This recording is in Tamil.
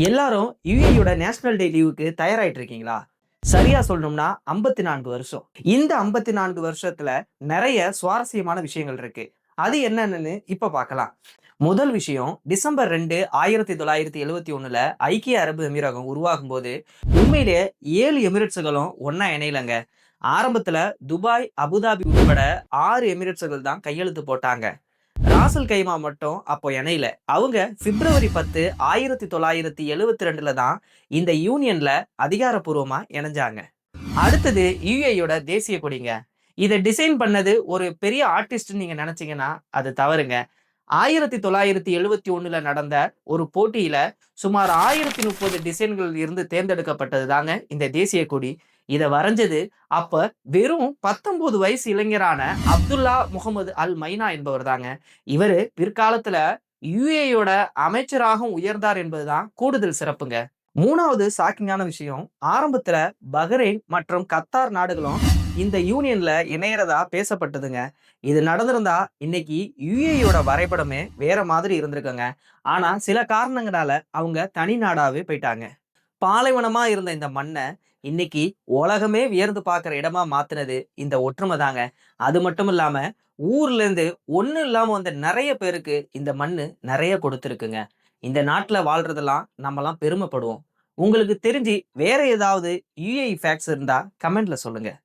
எல்லாரும் யுஏயோட நேஷனல் டே லீவுக்கு தயாராயிட்டு இருக்கீங்களா? சரியா சொல்லணும்னா ஐம்பத்தி நான்கு வருஷம். இந்த ஐம்பத்தி நான்கு வருஷத்துல நிறைய சுவாரஸ்யமான விஷயங்கள் இருக்கு. அது என்னன்னு இப்ப பார்க்கலாம். முதல் விஷயம் டிசம்பர் ரெண்டு ஆயிரத்தி தொள்ளாயிரத்தி எழுவத்தி ஒண்ணுல ஐக்கிய அரபு எமிரகம் உருவாகும் போது உண்மையிலேயே ஏழு எமிரேட்ஸுகளும் ஒன்னா இணையலங்க. ஆரம்பத்துல துபாய் அபுதாபி உட்பட ஆறு எமிரேட்ஸுகள் தான் கையெழுத்து போட்டாங்க. ராசல் கைமா மட்டும் அப்போ இணையில. அவங்க பிப்ரவரி பத்து ஆயிரத்தி தொள்ளாயிரத்தி எழுவத்தி ரெண்டுல தான் இந்த யூனியன்ல அதிகாரப்பூர்வமா இணைஞ்சாங்க. அடுத்தது யுஏயோட தேசிய கொடிங்க. இதை டிசைன் பண்ணது ஒரு பெரிய ஆர்டிஸ்ட் நீங்க நினைச்சீங்கன்னா அது தவறுங்க. ஆயிரத்தி தொள்ளாயிரத்தி எழுவத்தி ஒண்ணுல நடந்த ஒரு போட்டியில சுமார் ஆயிரத்தி முப்பது டிசைன்கள் இருந்து தேர்ந்தெடுக்கப்பட்டது தாங்க இந்த தேசிய கொடி. இதை வரைஞ்சது அப்ப வெறும் பத்தொன்பது வயசு இளைஞரான அப்துல்லா முகமது அல் மைனா என்பவர் தாங்க. இவர் பிற்காலத்துல யுஏயோட அமைச்சராகவும் உயர்ந்தார் என்பதுதான் கூடுதல் சிறப்புங்க. மூணாவது ஷாக்கிங்கான விஷயம் ஆரம்பத்துல பஹ்ரைன் மற்றும் கத்தார் நாடுகளும் இந்த யூனியன்ல இணையறதா பேசப்பட்டதுங்க. இது நடந்திருந்தா இன்னைக்கு யுஏயோட வரைபடமே வேற மாதிரி இருந்திருக்குங்க. ஆனா சில காரணங்களால அவங்க தனி நாடாவே போயிட்டாங்க. பாலைவனமாக இருந்த இந்த மண்ணை இன்னைக்கு உலகமே வியர்ந்து பார்க்குற இடமா மாற்றினது இந்த ஒற்றுமை தாங்க. அது மட்டும் இல்லாமல் ஊர்லேருந்து ஒன்றும் இல்லாமல் வந்த நிறைய பேருக்கு இந்த மண் நிறைய கொடுத்துருக்குங்க. இந்த நாட்டில் வாழ்கிறதெல்லாம் நம்மலாம் பெருமைப்படுவோம். உங்களுக்கு தெரிஞ்சு வேற ஏதாவது யூஏஇ ஃபேக்ட்ஸ் இருந்தால் கமெண்ட்ல சொல்லுங்கள்